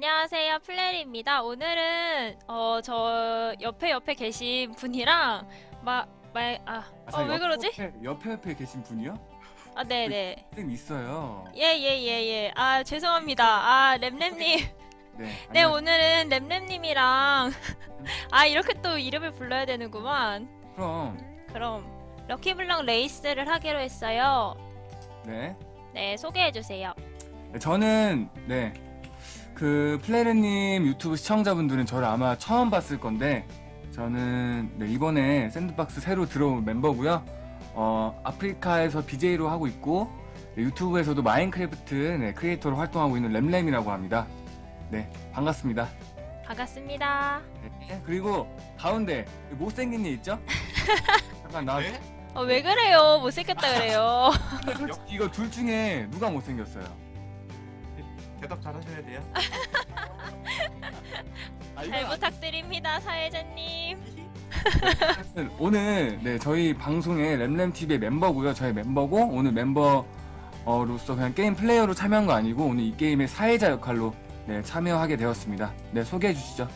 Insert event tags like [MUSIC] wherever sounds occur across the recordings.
안녕하세요, 플레리입니다. 오늘은 어 저 옆에 옆에 계신 분이랑 막말아왜 아, 어, 왜 옆- 그러지? 옆에, 옆에 옆에 계신 분이요? 아, 네네. 쌤 있어요. 예, 예, 예, 예. 아, 죄송합니다. 아, 램램님. 네. [LAUGHS] 네, 안녕. 오늘은 램램님이랑 [LAUGHS] 아, 이렇게 또 이름을 불러야 되는구만. 그럼 그럼 럭키블럭 레이스를 하기로 했어요. 네. 네, 소개해 주세요. 네, 저는 네. 그 플레르님 유튜브 시청자분들은 저를 아마 처음 봤을 건데 저는 네, 이번에 샌드박스 새로 들어온 멤버고요. 어, 아프리카에서 BJ로 하고 있고 네, 유튜브에서도 마인크래프트 네, 크리에이터로 활동하고 있는 램램이라고 합니다. 네, 반갑습니다. 반갑습니다. 네, 그리고 가운데 못생긴 애 있죠? [LAUGHS] 잠깐 나 네? 어, 왜 그래요? 못생겼다 그래요. 솔직히 이거 둘 중에 누가 못생겼어요? 대답 잘 하셔야 돼요. 아, 잘 부탁드립니다, 사회자님. 어쨌든 오늘 네 저희 방송의 램램 TV의 멤버고요. 저희 멤버고 오늘 멤버로서 그냥 게임 플레이어로 참여한 거 아니고 오늘 이 게임의 사회자 역할로 네 참여하게 되었습니다. 네 소개해 주시죠.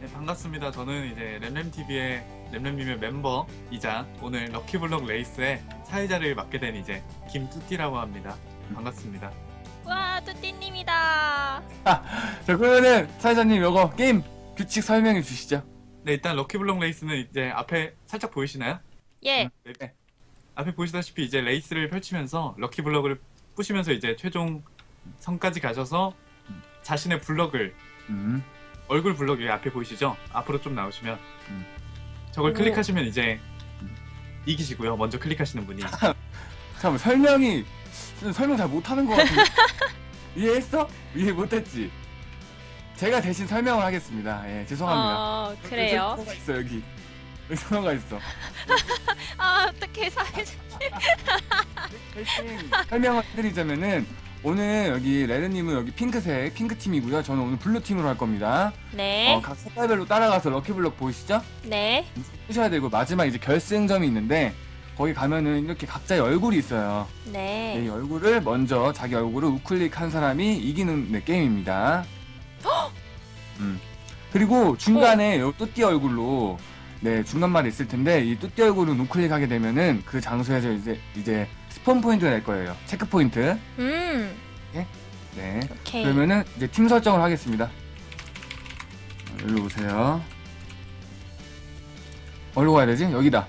네, 반갑습니다. 저는 이제 램램TV의 램램님의 멤버이자 오늘 럭키블럭 레이스의 사회자를 맡게 된 이제 김뚜띠라고 합니다. 반갑습니다. 와, 뚜띠님이다. 자 그러면은 사회자님 이거 게임 규칙 설명해 주시죠. 네, 일단 럭키블럭 레이스는 이제 앞에 살짝 보이시나요? 예. 네. 앞에 보시다시피 이제 레이스를 펼치면서 럭키블럭을 부시면서 이제 최종 선까지 가셔서 자신의 블럭을 음. 얼굴 블럭 여기 앞에 보이시죠? 앞으로 좀 나오시면 음. 저걸 오. 클릭하시면 이제 이기시고요. 먼저 클릭하시는 분이. [LAUGHS] 잠깐 설명이 설명 잘 못하는 것 같은데 [LAUGHS] 이해했어? 이해 못했지? 제가 대신 설명을 하겠습니다. 예 죄송합니다. 어, 그래요. 여기 있어 여기 여기 선호가 있어. [LAUGHS] 아, 어떻게 사회자. 대신 설명을 해드리자면은 오늘 여기 레르님은 여기 핑크색 핑크 팀이고요. 저는 오늘 블루 팀으로 할 겁니다. 네. 어, 각 색깔별로 따라가서 럭키블럭 보이시죠? 네. 쓰셔야 되고 마지막 이제 결승점이 있는데 거기 가면은 이렇게 각자의 얼굴이 있어요. 네. 이 얼굴을 먼저 자기 얼굴을 우클릭 한 사람이 이기는 네, 게임입니다. [GASPS] 음. 그리고 중간에 요 뚜띠 얼굴로 네 중간말이 있을 텐데 이 뚜띠 얼굴을 우클릭하게 되면은 그 장소에서 이제 이제 스폰 포인트가 될 거예요. 체크 포인트. 음. 네. 오케이. 그러면은 이제 팀 설정을 하겠습니다. 여기로 오세요. 어디로 가야 되지? 여기다.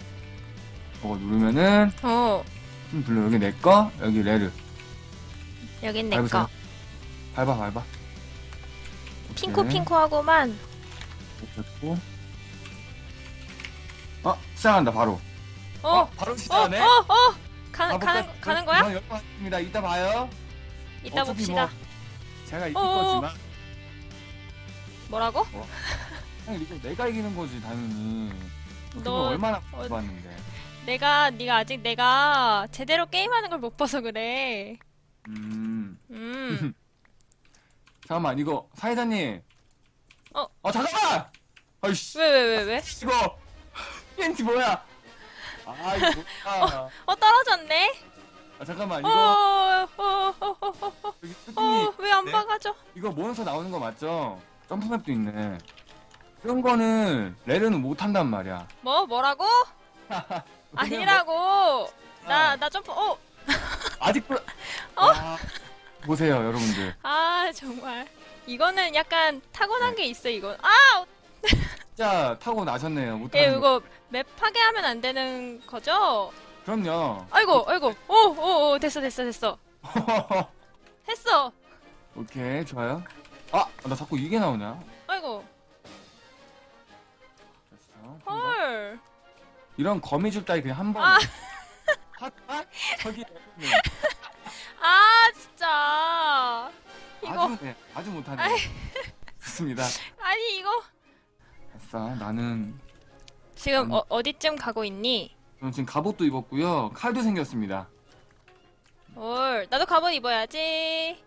이거 누르면은 어, 팀 블루 여기 내 거, 여기 레르. 여긴 내 밟으세요. 거. 밟아 밟아. 핑크 오케이. 핑크하고만. 됐고. 어 시작한다 바로. 어, 바로 어, 시작하네. 어, 어. 가, 가볼까? 가는, 가는 거야? 어, 여기 왔습니다. 이따 봐요. 이따 어차피 봅시다. 뭐 제가 이길 어어. 거지만 뭐라고? 그냥 이거 내가 이기는 거지 당연히. 너- 얼마나 어- 봤는데. 내가, 네가 아직 내가 제대로 게임하는 걸 못 봐서 그래. 음. 음. [LAUGHS] 잠깐만 이거 사회자님. 어. 어 잠깐만. 아이씨. 왜, 왜, 왜, 왜? 이거 팬티 뭐야? 아 이거 뭐야? 어, 떨어졌네? 아 잠깐만 어, 이거 어, 어, 어, 어, 어, 여기 어, 뚜껑이 왜안 네? 박아줘? 이거 몬스터 나오는 거 맞죠? 점프맵도 있네. 이런 거는 레르는 못 한단 말이야. 뭐, 뭐라고? [LAUGHS] 아니라고! 나, 아, 나 점프, 어! [LAUGHS] 아직도 아, 보세요 여러분들. 아, 정말. 이거는 약간 타고난 게 있어, 이거. 아! [LAUGHS] 진짜 타고 나셨네요. 못 예, 하는 거. 이거 맵 파괴하면 안 되는 거죠? 그럼요. 아이고, 아이고. 오, 오, 오, 됐어, 됐어, 됐어. [LAUGHS] 했어. 오케이 좋아요. 아 나 자꾸 이게 나오냐? 아이고. 됐어. 헐. 이런 거미줄 따위 그냥 한 번. 아. 핫, 핫? 저기 아, 진짜. 이거. 아주 네, 아주 못하네. 아이. 좋습니다. 아니, 이거. 아싸 나는 지금 아니. 어, 어디쯤 가고 있니? 저는 지금 갑옷도 입었고요. 칼도 생겼습니다. 헐. 나도 갑옷 입어야지.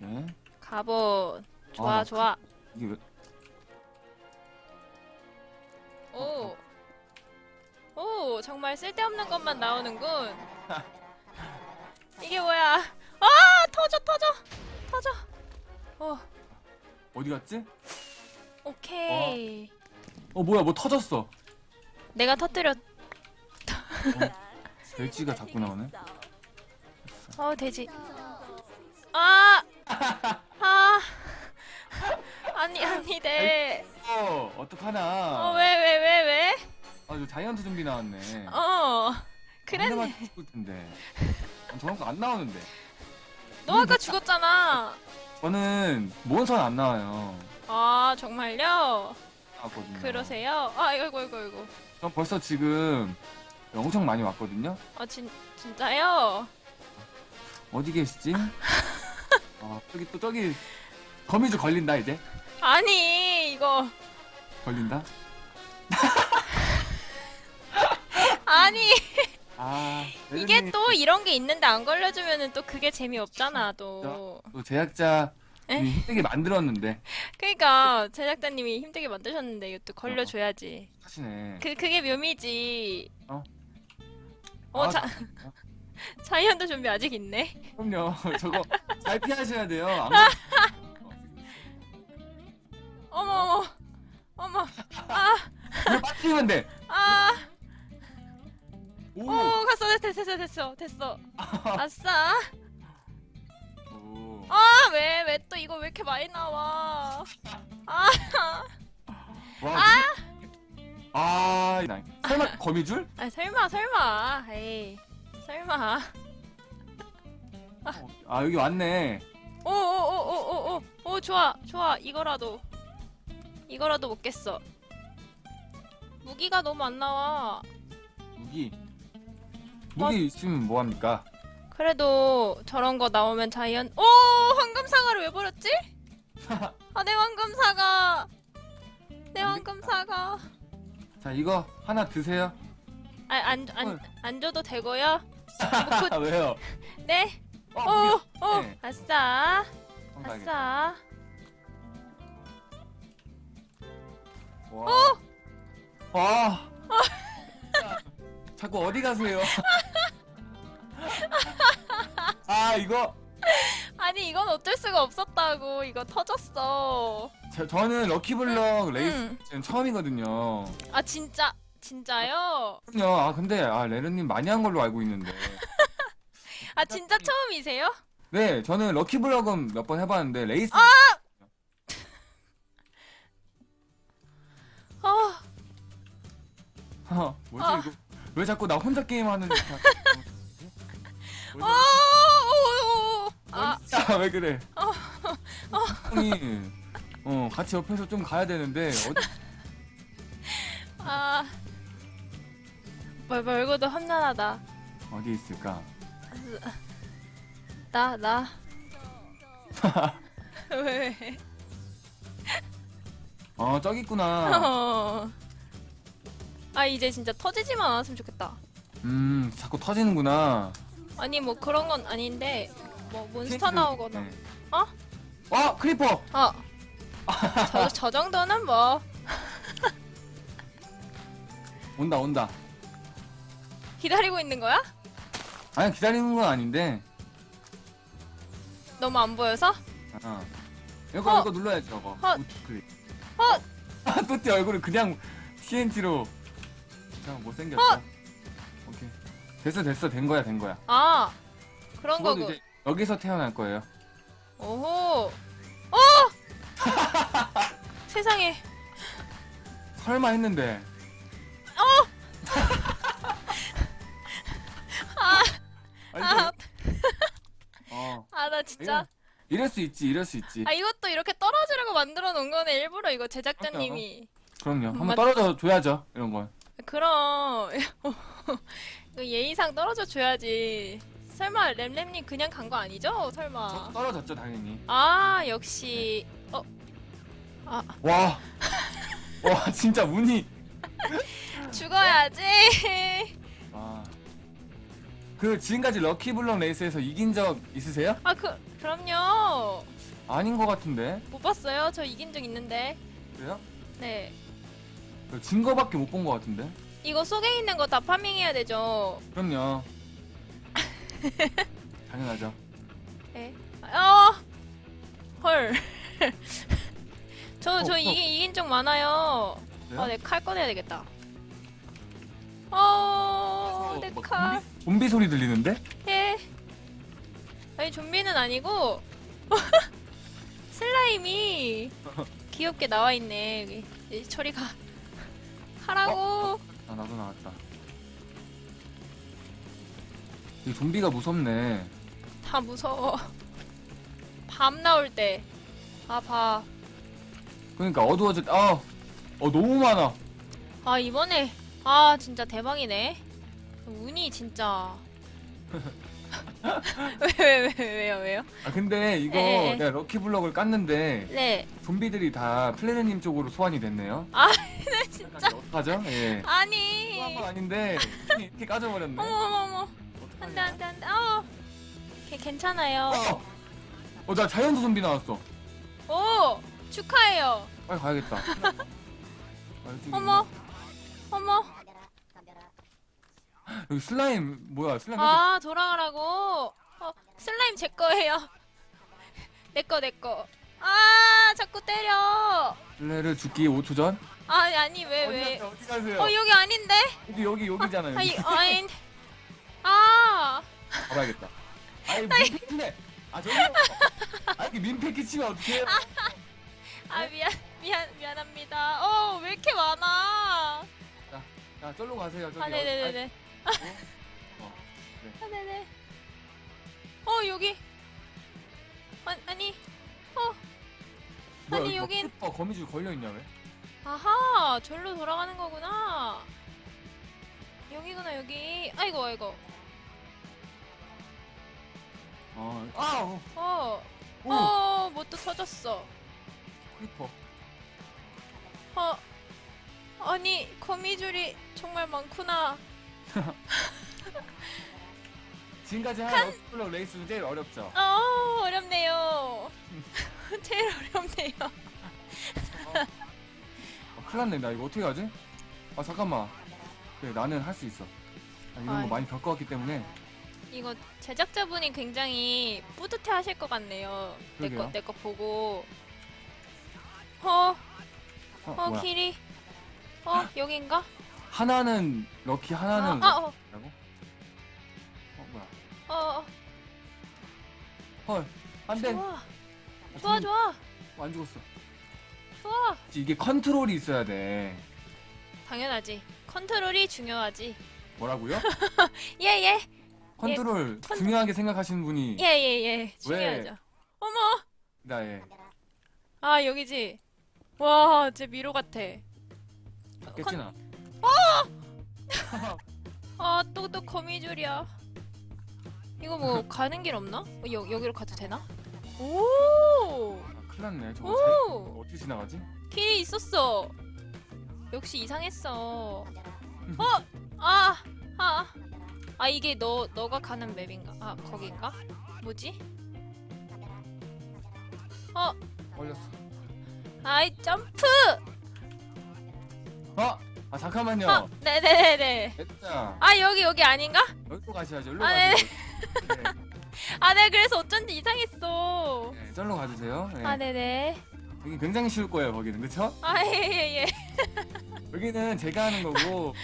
오케이. 갑옷. 좋아, 아, 나 좋아. 이게 왜? 오. 오, 정말 쓸데없는 것만 나오는군. [LAUGHS] 이게 뭐야? 아, 터져, 터져, 터져. 어, 어디 갔지? 오케이. 어 뭐야 뭐 터졌어. 내가 터뜨렸. 돼지가 자꾸 나오네. 어 돼지. 아. [LAUGHS] 아. 아니 아니 네. 어 어떡하나. 어왜 왜 왜 왜? 아저 자이언트 좀비 나왔네. 어. 한 그랬네. 죽을 텐데. 아, 저런 거 안 나오는데. 너 아까 죽었잖아. 저는 몬스터는 안 나와요. 아 정말요? 나왔거든요. 그러세요? 아 이거 이거 이거 이거. 전 벌써 지금 엄청 많이 왔거든요. 아진 진짜요? 어디 계시지? 아 저기 또 저기 거미줄 걸린다 이제. 아니 이거 걸린다. [LAUGHS] 아니 아 [LAUGHS] 이게 또 이런 게 있는데 안 걸려주면은 또 그게 재미없잖아 또. 또 제작자 에? 힘들게 만들었는데 그러니까 제작자님이 힘들게 만드셨는데 이것도 걸려줘야지. 하시네. 그 그게 묘미지. 어? 어 아, 자, [LAUGHS] 자이언트 좀비 아직 있네. 그럼요. [LAUGHS] 저거 잘 피하셔야 돼요. 안 어머 어머 어머 아 빠뜨리면 돼. 오 갔어 됐어 됐어 됐어 됐어. [LAUGHS] 아싸. 오. 아 왜 왜 또 이거 왜 이렇게 많이 나와? 아 와. 아. 아. 나- 설마 거미줄? 아 설마 설마 에이 설마 아 여기 왔네. 오오오오오오 오 좋아 좋아 이거라도 이거라도 먹겠어 무기가 너무 안 나와 무기. 무기 있으면 뭐 합니까? 그래도 저런 거 나오면 자이언 오 황금 사과를 왜 버렸지? [LAUGHS] 아 내 황금 사과 내 황금 사과 자 이거 하나 드세요. 아안안 안 줘도 되고요 아, [LAUGHS] 왜요? [LAUGHS] 네 어, 오, 무기. 오, 네. 아싸. 아싸. 와. 와. 자꾸 어디 가세요? [LAUGHS] 아 이거 아니 이건 어쩔 수가 없었다고. 이거 터졌어. 저, 저는 럭키블럭 레이스 응. 는 처음이거든요. 아 진짜 진짜요? 그럼요. 아 근데 아 레르님 많이 한 걸로 알고 있는데. [LAUGHS] 아 진짜 처음이세요? 네, 저는 럭키블럭은 몇 번 해봤는데 레이스. 아, [LAUGHS] 어, 뭐지 아. 이거? 왜 자꾸 나 혼자 게임 하는 듯한? 오, 오, 오, 오. 아, 아, 왜 그래? 어, 형이 어 같이 옆에서 좀 가야 되는데 어디 아. 말 말고도 험난하다. 어디 있을까? 나 나. 왜? [LAUGHS] 왜? 어 저기 있구나. 어. 아 이제 진짜 터지지만 않았으면 좋겠다. 음 자꾸 터지는구나. 아니 뭐 그런 건 아닌데 뭐 몬스터 나오거나 네. 어? 와 크리퍼. 어. 저, 저 정도는 뭐 [LAUGHS] 온다 온다. 기다리고 있는 거야? 아니 기다리는 건 아닌데. 너무 안 보여서? 아 이거 어. 이거 눌러야지 저거. 어. 우측 클릭. 어. 아 [LAUGHS] 또띠 얼굴을 그냥 TNT로 그냥 못생겼어. 어. 오케이. 됐어 됐어 된 거야 된 거야. 아 그런 거고. 이제 여기서 태어날 거예요. 오호. 어! [LAUGHS] 세상에. 설마 했는데. [LAUGHS] 아, 아니, 아, 어. 아, 나 진짜. 이럴 수 있지, 이럴 수 있지. 아, 이것도 이렇게 떨어지려고 만들어 놓은 거네. 일부러 이거 제작자님이. 그럼요. 한번 맞- 떨어져 줘야죠, 이런 건. 그럼. 이거 [LAUGHS] 예의상 떨어져 줘야지. 설마 램램님 그냥 간 거 아니죠? 저 설마. 떨어졌죠, 당연히. 아, 역시. 어, 와. [LAUGHS] 와, 진짜 운이. [LAUGHS] 죽어야지. 와. 그 지금까지 럭키블럭 레이스에서 이긴 적 있으세요? 아, 그, 그럼요. 아닌 것 같은데. 못 봤어요. 저 이긴 적 있는데. 그래요? 네. 진 거밖에 못 본 것 같은데. 이거 속에 있는 거 다 파밍해야 되죠. 그럼요. [LAUGHS] 당연하죠. 네. 어! 헐. [LAUGHS] 저, 저 이긴, 이긴 적 많아요. 그래요? 아, 내 칼 꺼내야 되겠다. 어, 내뭐 칼. 좀비, 좀비 소리 들리는데? 예. 아니, 좀비는 아니고, [LAUGHS] 슬라임이 귀엽게 나와 있네. 여기. 이 처리가. 나도 나왔다. 이 좀비가 무섭네. 다 무서워. 밤 나올 때. 아, 봐. 그러니까 어두워질 때, 아, 어 너무 많아. 아, 이번에. 아, 진짜 대박이네. 운이 진짜. [LAUGHS] 왜, 왜, 왜, 왜요, 왜요? 아 근데 이거 에, 에. 내가 럭키 블럭을 깠는데 네. 좀비들이 다 플레르님 쪽으로 소환이 됐네요. 아, 네, [LAUGHS] 진짜. 어떡하죠? 예. 아니. 건 아닌데 이렇게 까져버렸네. 어머, 어머, 어머. 안 돼, 안 돼, 안 돼. 어. 걔 괜찮아요. 어, 어, 나 자연수 좀비 나왔어. 오! 축하해요. 빨리 가야겠다. [LAUGHS] 아, 어머. 어머. 여기 슬라임 뭐야? 슬라임 아, 돌아가라고. 어, 슬라임 제 거예요. [LAUGHS] 내 거, 내 거. 아, 자꾸 때려. 플레를 죽기 5초 전? 아니, 아니, 왜, 어디 왜. 가세요? 어디 가세요? 어, 여기 아닌데? 여기 여기 여기잖아요. 아, 여기. 아, 가봐야겠다. 아이 민폐키네. 아 저기요. 아 이렇게 민폐키 치면 어떡해요? 아, 미안, 미안, 미안합니다. 어, 왜 이렇게 많아? 자 절로 가세요. 저기. 아, 네네네네. 어, 아, 네네. 어, 여기. 아, 아니, 어, 뭐야, 아니, 여기 여긴- 뭐 어, 거미줄 걸려 있냐 왜? 아하, 절로 돌아가는 거구나. 여기구나, 여기. 아이고, 아이고. 어, 아, 어, 어, 오, 어, 뭣도 터졌어. 크리퍼. 어, 아니, 거미줄이 정말 많구나. [LAUGHS] 지금까지 한 럭블럭 레이스 중 제일 어렵죠. 어, 어렵네요. [LAUGHS] 제일 어렵네요. 어, 큰일 났네. 나 이거 어떻게 하지? 아 잠깐만. 그래 나는 할 수 있어. 아, 이런 아이. 거 많이 겪어왔기 때문에. 이거 제작자분이 굉장히 뿌듯해 하실 것 같네요. 내 거, 그러게요. 내 거 보고. 어, 어, 어, 뭐야? 길이. 어, 여긴가? 하나는 럭키 하나는 아, 아, 어, 라고? 어 뭐야? 어, 어, 헐. 안 돼. 좋아. 아, 좋아, 좋아. 어, 안 죽었어. 좋아. 이게 컨트롤이 있어야 돼. 당연하지. 컨트롤이 중요하지. 뭐라고요? [LAUGHS] 예, 예. 컨트롤 컨- 중요하게 생각하시는 분이 예, 예, 예. 중요하죠. 어머. 나 예. 아, 여기지. 와, 제 미로 같아. 깼지나. [LAUGHS] 아, 또, 또 거미줄이야. 이거 뭐 가는 길 없나? 어, 여, 여기로 가도 되나? 오! 아, 큰일 났네. 저거 오! 잘- 어떻게 지나가지? 길이 있었어. 역시 이상했어. 어! 아! 아! 아, 이게 너, 너가 가는 맵인가? 아, 거긴가? 뭐지? 어! 걸렸어. 아이, 점프! 어? 아 잠깐만요. 어! 네네네네. 됐다. 아, 여기, 여기 아닌가? 여기로 가셔야죠. 여기로 아, 가세요. 네. 아, 네, 그래서 어쩐지 이상했어. 네, 절로 가주세요. 네. 아, 네네. 여기 굉장히 쉬울 거예요. 거기는 그렇죠? 아, 예, 예, 예. 여기는 제가 하는 거고.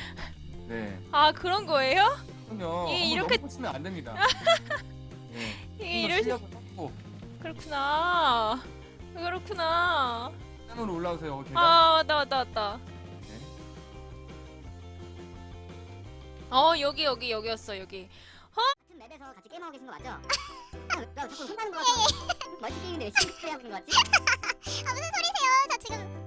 네. 아, 그런 거예요? 그럼요. 이- 한번 이렇게- 넘어치면 안 됩니다. [LAUGHS] 네. 이게 이럴 수... 그렇구나. 그렇구나. 산으로 올라오세요. 계단. 아, 왔다, 왔다, 왔다. 네. 어, 여기, 여기, 여기였어, 여기. 아, 같이 게임하고 계신 거 맞죠? [LAUGHS] 아, 나 자꾸 혼나는 거 같아. 예. 뭐, 멀티 게임인데 왜 시끄럽게 하고 있는 거 같지? 아 무슨 소리세요? 저 지금